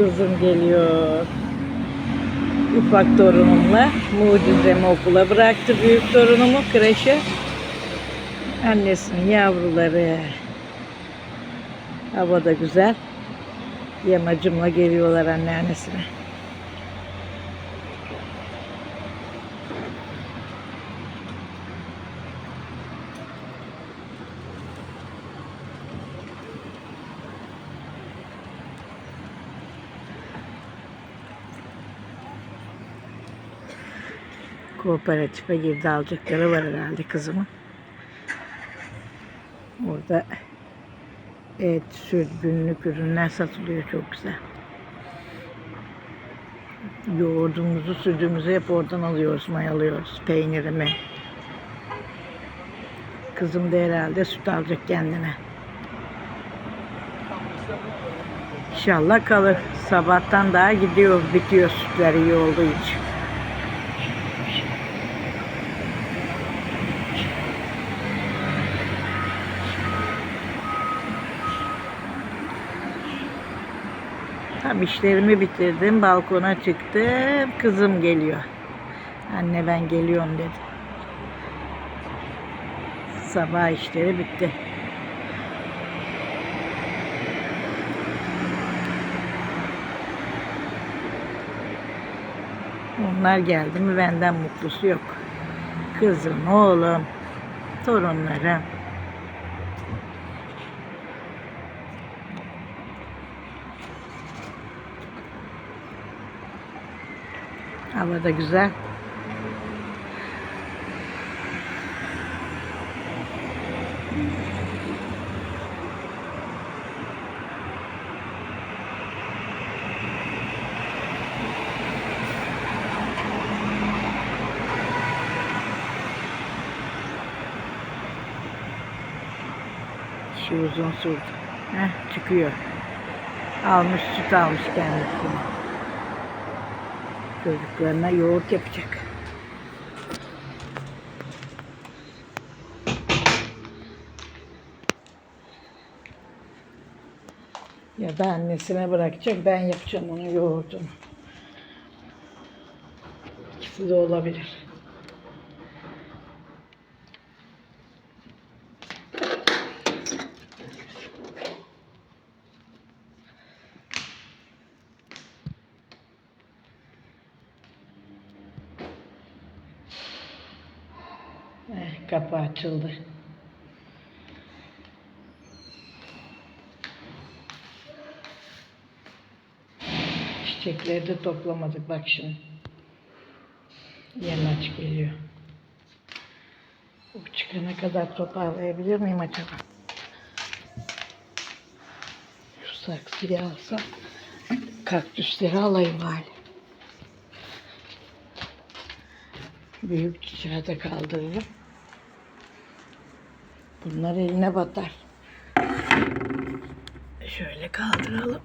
Kızım geliyor. Ufak torunumla mucizemi okula bıraktı büyük torunumu kreşe. Annesinin yavruları. Hava da güzel. Yamacımla geliyorlar anneannesine. Kooperatife girdi alacakları var herhalde kızımın. Orada et, süt, günlük ürünler satılıyor çok güzel. Yoğurdumuzu, sütümüzü hep oradan alıyoruz, mayalıyoruz. Peynirimi. Kızım da herhalde süt alacak kendine. İnşallah kalır. Sabahtan daha gidiyor, bitiyor sütler iyi olduğu için. Tam işlerimi bitirdim. Balkona çıktım. Kızım geliyor. Anne ben geliyorum dedi. Sabah işleri bitti. Onlar geldi mi benden mutlusu yok. Kızım, oğlum, torunlarım. Hava da güzel. Şu uzun sürdü. Heh, çıkıyor. Almış süt almış kendisine. Çocuklarına yoğurt yapacak. Ya da annesine bırakacak. Ben yapacağım onun yoğurdunu. İkisi de olabilir. Kapı açıldı. Çiçekleri de toplamadık bak şimdi. Yamaç geliyor. Bu çıkana kadar toparlayabilir miyim acaba? Şu saksıyı alsam kaktüsleri alayım bari. Büyük çiçeği de kaldırırım. Bunlar eline batar. Şöyle kaldıralım.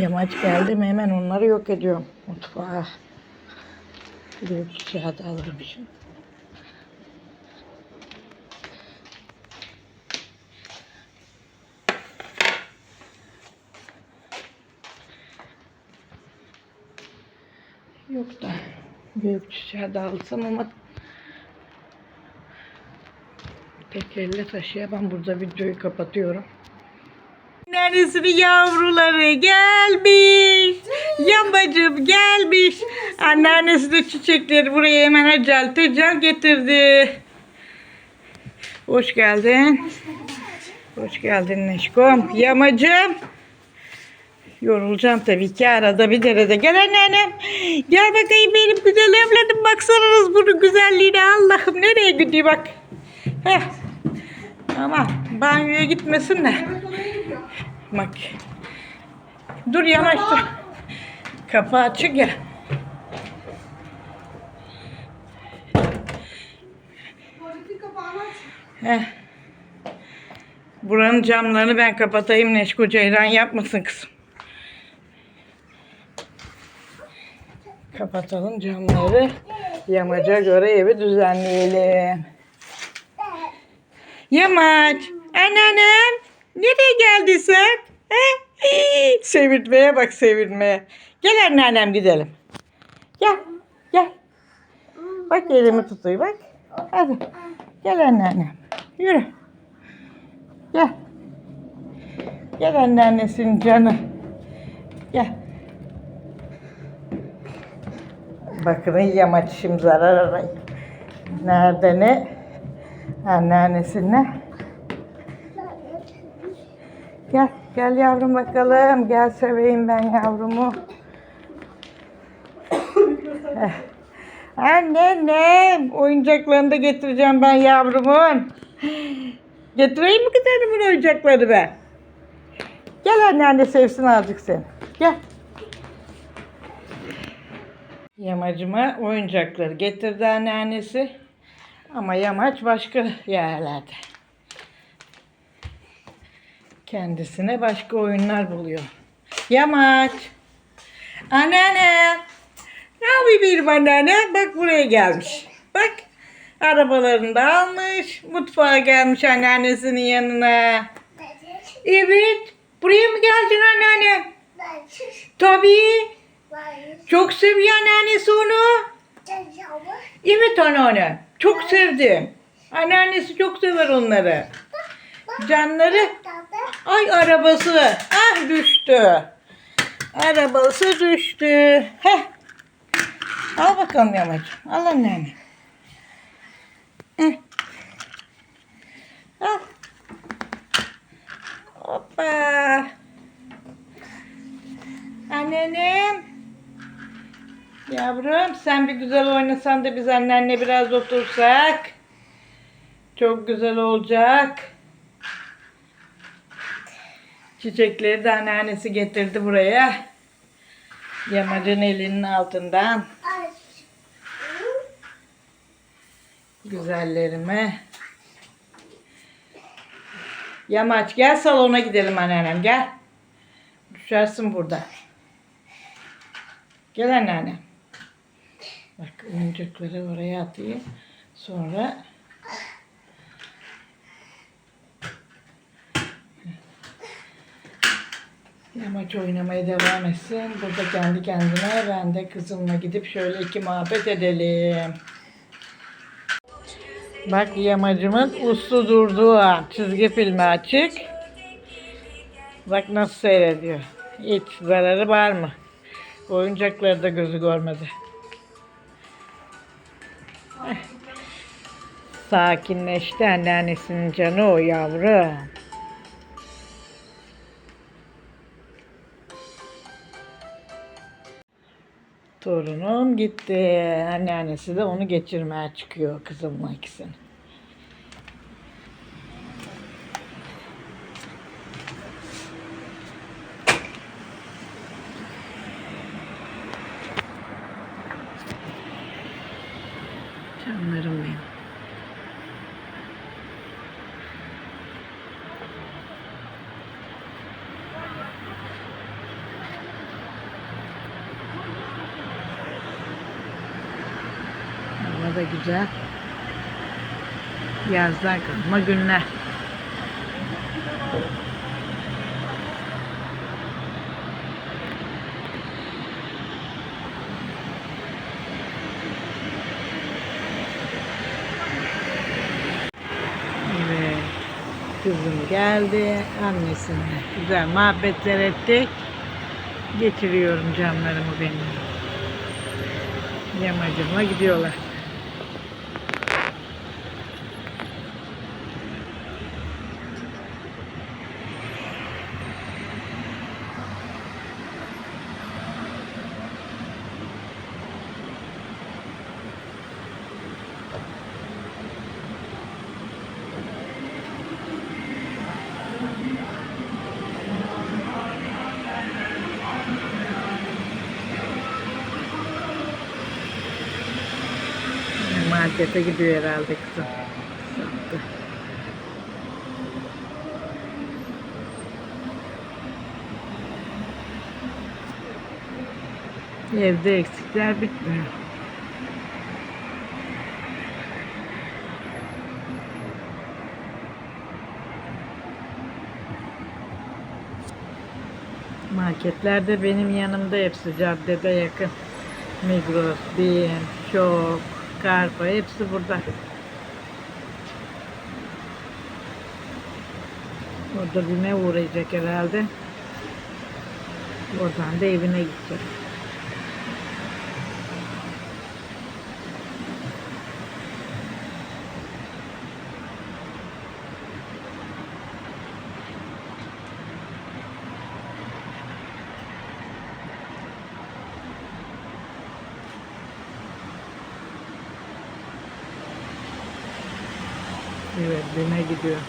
Yamaç geldi mi hemen onları yok ediyorum mutfağa. Çiçeği de alırım şimdi. Yok da büyük çiçeği de alsam ama elle taşıyamam. Burada videoyu kapatıyorum. Neresinin yavruları gelmiş. Yambacım gelmiş. Anneannesi de çiçekleri buraya hemen acel tecel getirdi. Hoş geldin. Hoş geldin Neşkom. Yamacım. Yorulacağım tabii ki arada bir derede. Gel anneannem. Gel bakayım benim güzel evladım. Baksanız bunun güzelliğine Allah'ım. Nereye gidiyor bak. Heh. Ama banyoya gitmesin de. Bak. Dur yavaş dur. Kapı açık ya. Heh. Buranın camlarını ben kapatayım Neşko Ceyran yapmasın kızım. Kapatalım camları. Yamaca göre evi düzenleyelim. Yamaç. Anneannem. Nereye geldin sen? He? sevirtmeye bak sevirtmeye. Gel anneannem gidelim. Gel. Gel. Bak elimi tutuyor bak. Hadi. Gel anneannem. Yürü. Gel. Gel anneannesinin canı. Gel. Bakın yamaçım zarar arayın. Nerede ne? Anneannesine. Gel, gel yavrum bakalım. Gel seveyim ben yavrumu. Eh. Anneannem, oyuncaklarını da getireceğim ben yavrumun. Getireyim mi kız hanımın oyuncakları ben? Gel anneanne sevsin azıcık seni. Gel. Yamacıma oyuncakları getirdi anneannesi. Ama yamaç başka yerlerde. Kendisine başka oyunlar buluyor. Yamaç. Anneanne. Ne yapayım anneanne? Bak buraya gelmiş. Bak. Arabalarını da almış. Mutfağa gelmiş anneannesinin yanına. Evet. Buraya mı geldin anneanne? Tabii. Çok seviyor anneannesi onu. Evet anneanne. Çok sevdi. Anneannesi çok sever onları. Canları. Ay arabası. Ah düştü. Arabası düştü. Heh. Al bakalım yamacım. Al anneanne. Sen bir güzel oynasan da biz annenle biraz otursak. Çok güzel olacak. Çiçekleri de anneannesi getirdi buraya. Yamacın elinin altından. Güzellerime. Yamaç gel salona gidelim anneannem gel. Düşersin burada. Gel anneannem. Bak oyuncakları oraya atayım. Sonra Yamaç oynamaya devam etsin. Burada kendi kendine ben de kızımla gidip şöyle iki muhabbet edelim. Bak yamacımın uslu durduğu an. Çizgi filmi açık. Bak nasıl seyrediyor. Hiç zararı var mı? Oyuncakları da gözü görmedi. Sakinleşti anneannesinin canı o yavrum. Torunum gitti. Anneannesi de onu geçirmeye çıkıyor kızımla ikisini. Canlarım benim. Hava da güzel. Yazdan kalma günler. Kızım geldi. Annesine güzel muhabbetler ettik. Getiriyorum canlarımı benim. Yamacımla gidiyorlar. Markete gidiyor herhalde kızım. Evde eksikler bitmiyor. Marketler de benim yanımda hepsi caddede yakın. Migros, BİM, Şok, Karpa hepsi burada. Orada BİM'e uğrayacak herhalde. Oradan da evine gidecek. Evet, BİM'e gidiyor.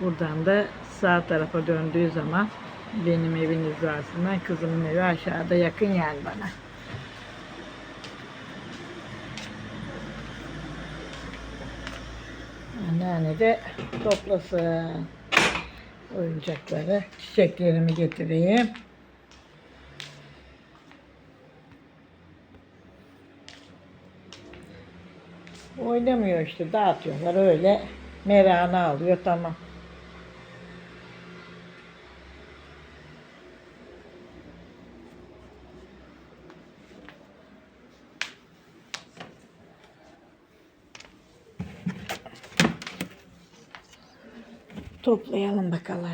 Buradan da sağ tarafa döndüğü zaman benim evin hizasından kızımın evi aşağıda yakın yani bana. Anneanne de toplasın oyuncakları. Çiçeklerimi getireyim. Oynamıyor işte dağıtıyorlar öyle meranı alıyor tamam. Toplayalım bakalım.